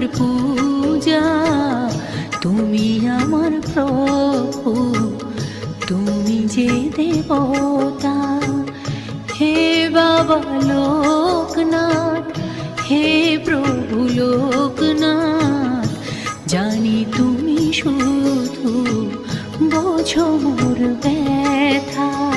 আমার পূজা, তুমি আমার প্রভু, তুমি যে দেবতা। হে বাবা লোকনাথ, হে প্রভু লোকনাথ, জানি তুমি শুধু বোঝো মোর ব্যথা।